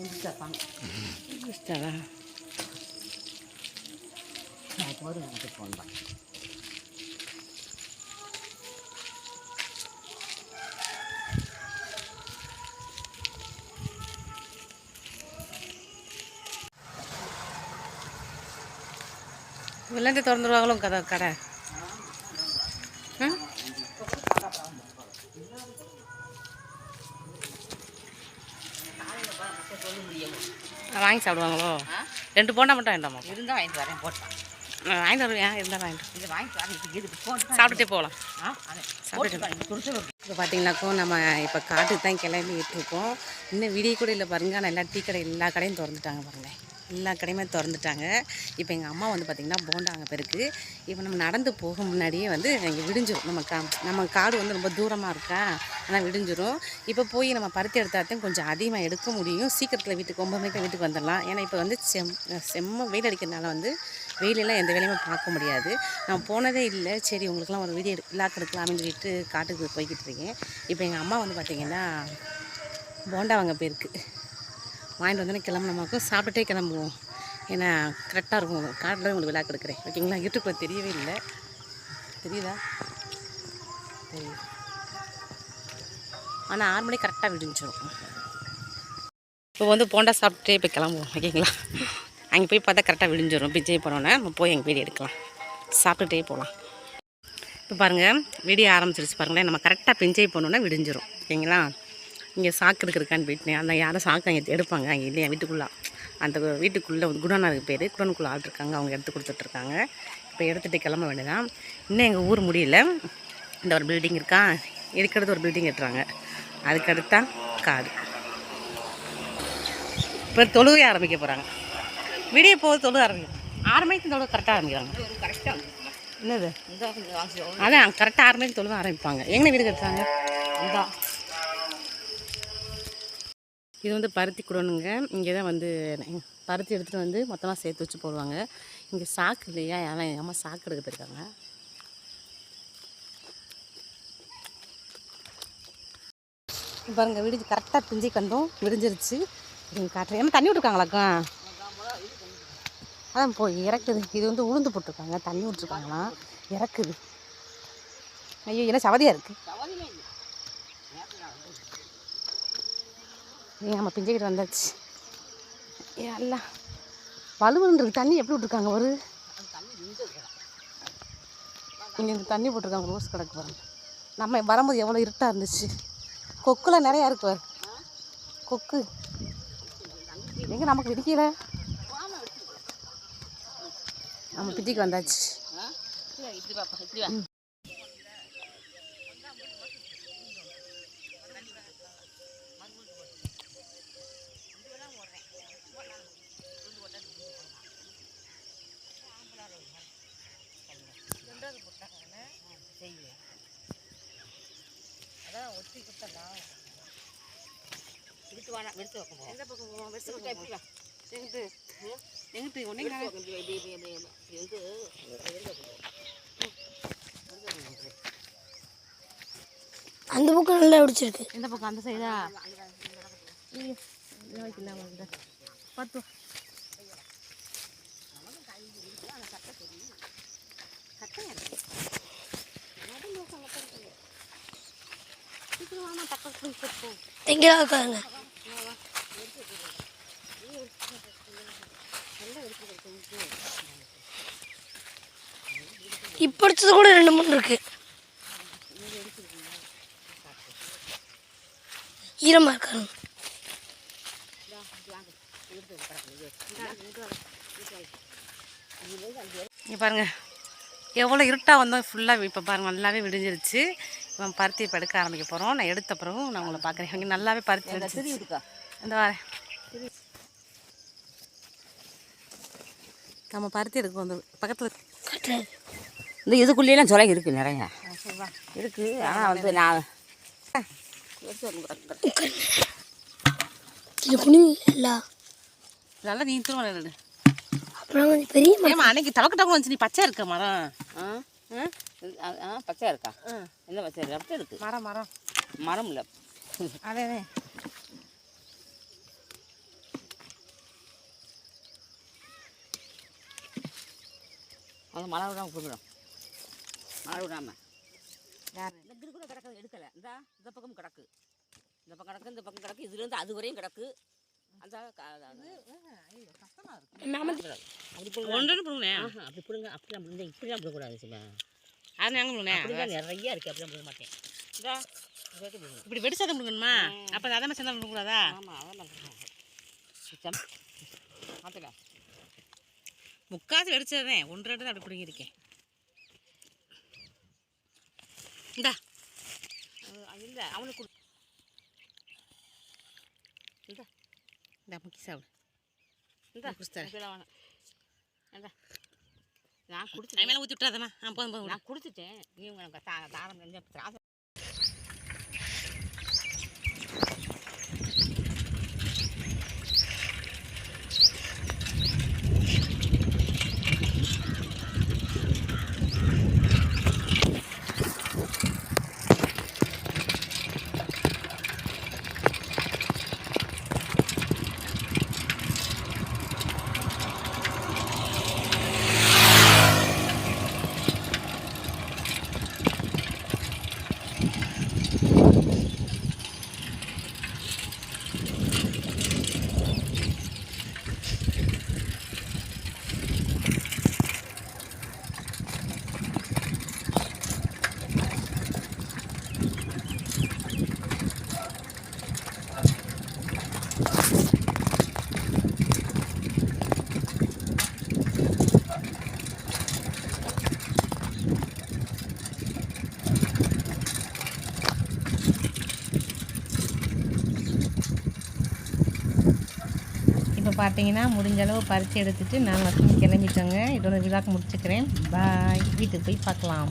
குடிச்சாப்பாங்க. குடிச்சிட்டாரா போதும் எனக்கு ஃபோன் பண்ண வெள்ளாந்தி திறந்துருவாங்களோ கதை கடை வாங்கி சாப்பிடுவாங்களோ? ரெண்டு போண்டா மட்டும் வேண்டாமா இருந்தால் வாங்கிட்டு வரேன் போட்டான் நான் வாங்கிட்டு வருவேன் இருந்தால் வாங்கிட்டு இதை வாங்கிட்டு வரேன் இது சாப்பிட்டுட்டே போகலாம். ஆ அதே சாப்பிட்டுட்டு போட்டு கொடுத்து இப்போ பார்த்தீங்கன்னாக்கோ நம்ம இப்போ காட்டுக்கு தான் கிளம்பிட்டு இருக்கோம். இன்னும் விடிய கூட இல்லை பாருங்க ஆனால் எல்லா டீ கடை எல்லா கடையும் திறந்துட்டாங்க பாருங்களேன் எல்லா கடையுமே திறந்துட்டாங்க. இப்போ எங்கள் அம்மா வந்து பார்த்திங்கன்னா போண்டா அங்கே இப்போ நம்ம நடந்து போக முன்னாடியே வந்து இங்கே விடிஞ்சிடும் நம்ம கா நம்ம காடு வந்து ரொம்ப தூரமாக இருக்கா? ஆனால் விடிஞ்சிரும். இப்போ போய் நம்ம பருத்தி எடுத்தாத்தையும் கொஞ்சம் அதிகமாக எடுக்க முடியும். சீக்கிரத்தில் வீட்டுக்கு ஒம்பது மணிக்கு வீட்டுக்கு வந்துடலாம். ஏன்னா இப்போ வந்து செம் செம்ம வெயில் அடிக்கிறதுனால வந்து வெயிலெல்லாம் எந்த வேலையுமே பார்க்க முடியாது. நான் போனதே இல்லை. சரி உங்களுக்குலாம் ஒரு வீடியோ விளாக் எடுக்கலாம்னு சொல்லிட்டு காட்டுக்கு போய்கிட்டு இருக்கேன். இப்போ எங்கள் அம்மா வந்து பார்த்திங்கன்னா போண்டா வாங்க போயிருக்கு. வாங்கிட்டு வந்தோன்னே கிளம்புனமாக்கும் சாப்பிட்டுட்டே கிளம்புவோம். ஏன்னா கரெக்டாக இருக்கும். காட்டில் உங்களுக்கு விழா கொடுக்குறேன். ஓகேங்களா? யூடியூப்பில் தெரியவே இல்லை. தெரியுதா? தெரியுது. ஆனால் ஆறு மணிக்கு கரெக்டாக விடிஞ்சிடும் இப்போ வந்து போண்டா சாப்பிட்டுட்டே இப்போ கிளம்புவோம். ஓகேங்களா? அங்கே போய் பார்த்தா கரெக்டாக விடிஞ்சிடும் பிஜை போனோன்னே நம்ம போய் எங்கள் வீடியோ எடுக்கலாம். சாப்பிட்டுட்டே போகலாம். இப்போ பாருங்கள் வீடியோ ஆரம்பிச்சிருச்சு பாருங்களேன். நம்ம கரெக்டாக பிஞ்சை போனோன்னா விடிஞ்சிரும் ஓகேங்களா? இங்கே சாக்கு எடுக்கிறக்கான்னு போயிட்டேன் அந்த யாரும் சாக்கு அங்கே எடுப்பாங்க. அங்கே இல்லையா வீட்டுக்குள்ளே. அந்த வீட்டுக்குள்ளே வந்து குடோனாருக்கு பேர். குடோனுக்குள்ளே ஆள் இருக்காங்க. அவங்க எடுத்து கொடுத்துட்ருக்காங்க இப்போ எடுத்துகிட்டு கிளம்ப வேண்டியதான் இன்னும் எங்கள் ஊர் முடியல. இந்த ஒரு பில்டிங் இருக்கா? இதுக்கடுத்து ஒரு பில்டிங் கட்டுறாங்க. அதுக்கடுத்தா காடு. இப்போ தொழுகை ஆரம்பிக்க போகிறாங்க விடிய போது தொழுக ஆரம்பிக்கும் ஆறு மணிக்கு தொழுக கரெக்டாக ஆரம்பிக்கிறாங்க. என்னது? அதான் கரெக்டாக ஆறு மணிக்கு தொழுக ஆரம்பிப்பாங்க. எங்கே வீடு கட்டுறாங்க? இந்த. இது வந்து பருத்தி குடோனுங்க. இங்கே தான் வந்து பருத்தி எடுத்துகிட்டு வந்து மொத்தமாக சேர்த்து வச்சு போடுவாங்க. இங்கே சாக்கு இல்லையா? யாரும் எங்கள் அம்மா சாக்கு எடுக்க போயிருக்காங்க. இப்போ பாருங்க விடிஞ்சு கரெக்டாக பிஞ்சிக்கு வந்தோம் விடிஞ்சிருச்சு நீங்கள் காட்டுறேன். ஏமா தண்ணி விட்டுருக்காங்களாக்கா அதான் போய் இறக்குது. இது வந்து உளுந்து போட்டிருக்காங்க. தண்ணி விட்டுருக்காங்களாம். இறக்குது. ஐயோ என்ன சவதியாக இருக்குது ஏன் நம்ம பிஞ்சுக்கிட்டு வந்தாச்சு. ஏ அல்ல. வலுவன்றது தண்ணி எப்படி விட்ருக்காங்க ஒரு இங்கே இந்த தண்ணி போட்டிருக்காங்க ரோஸ் கிடக்கு பாருங்க. நம்ம வரும்போது எவ்வளோ இருட்டாக இருந்துச்சு. கொக்குலாம் நிறையா இருக்கு பாரு. கொக்கு. எங்கே நமக்கு விடிக்கல? நம்ம பிஞ்சுக்கு வந்தாச்சு. இப்படி பாப்பா இப்படி வா எடுத்து வேணாம் எடுத்து வைக்கணும் எந்த பக்கம் போவோம் வெஸ்ட் எடுத்து எப்படி வா எங்கிட்டு எங்கிட்டு ஒன்றே. அந்த பக்கம் நல்லா பிடிச்சிருக்கு. எந்த பக்கம்? அந்த சைடா வைக்கலாம் வந்து பார்த்து எங்கேயா இருக்காங்க இப்போ அடிச்சது கூட ரெண்டு மூணு இருக்கு. ஈரமா இருக்காங்க. இங்கே பாருங்க. எவ்வளோ இருட்டாக வந்தோம் ஃபுல்லாக இப்போ பாருங்கள் நல்லாவே விடிஞ்சிருச்சு. இப்போ பருத்தி இப்போ எடுக்க ஆரம்பிக்க போகிறோம் நான் எடுத்த பிறகு நான் உங்களை பார்க்குறேன். இங்கே நல்லாவே பருத்தி இருக்கா இந்த வரேன் நம்ம பருத்தி எடுக்க வந்து பக்கத்தில் இந்த இதுக்குள்ளேலாம் சொலை இருக்கு நிறையா. இருக்கு. ஆனால் வந்து நான் நல்லா நீ திரும்ப அப்புறம் கொஞ்சம் பெரிய அன்னைக்கு தவக்கு டவக்கு வந்துச்சு. நீ பச்சை இருக்க மரம். ஆ பச்சையாக இருக்கா? என்ன பச்சை? இருக்கு அப்படி இருக்கு. மரம் மரம். மரம் இல்லை. அதே அது. மழை விடாமல் கொடுக்குறோம் மழை விடாமல் இந்த கிருக்குள்ள கிடக்கு எடுக்கலை. இந்த இந்த பக்கம் கிடக்கு. இந்த பக்கம் கிடக்கு இந்த பக்கம் கிடக்கு. இதுலேருந்து அது வரையும் கிடக்கு. அந்த அப்படி பிடுங்க. பிடுங்கண்ணே ஆஹா, அப்படி பிடுங்க அப்படிலாம் பிடுங்க இப்படிலாம் பிடக்கூடாது சில அது நாங்கள் பிடுங்கண்ணே அப்படிலாம் நிறைய இருக்குது அப்படிலாம் பிடுங்க மாட்டேன் இந்த இது வரைக்கும் பிடுங்க இப்படி வெடிச்சாதான் பிடுங்கணுமா அப்போ அதை மாதிரி சேர்ந்தா பிடுங்கக்கூடாதா ஆமாம் அதெல்லாம் பிடுங்க மாற்றல முக்காசு வெடிச்சதே ஒன்று ரெண்டு தான் அப்படி பிடுங்கியிருக்கேன் இந்தா இல்லை அவனுக்கு கொடு இந்த இந்த முக்கி சாப்பிடு இந்த இந்த நான் குடிச்சிட்டேன் மேலே ஊற்றி விட்றாதம்மா ஆ போதும் போதும். நான் குடிச்சிட்டேன் நீ உனக்கு தாரம் பார்த்தீங்கன்னா முடிஞ்சளவு பறித்து எடுத்துட்டு நாங்கள் கிளம்பிட்டோங்க. இதோட விழாக்கு முடிச்சுக்கிறேன். பாய் வீட்டுக்கு போய் பார்க்கலாம்.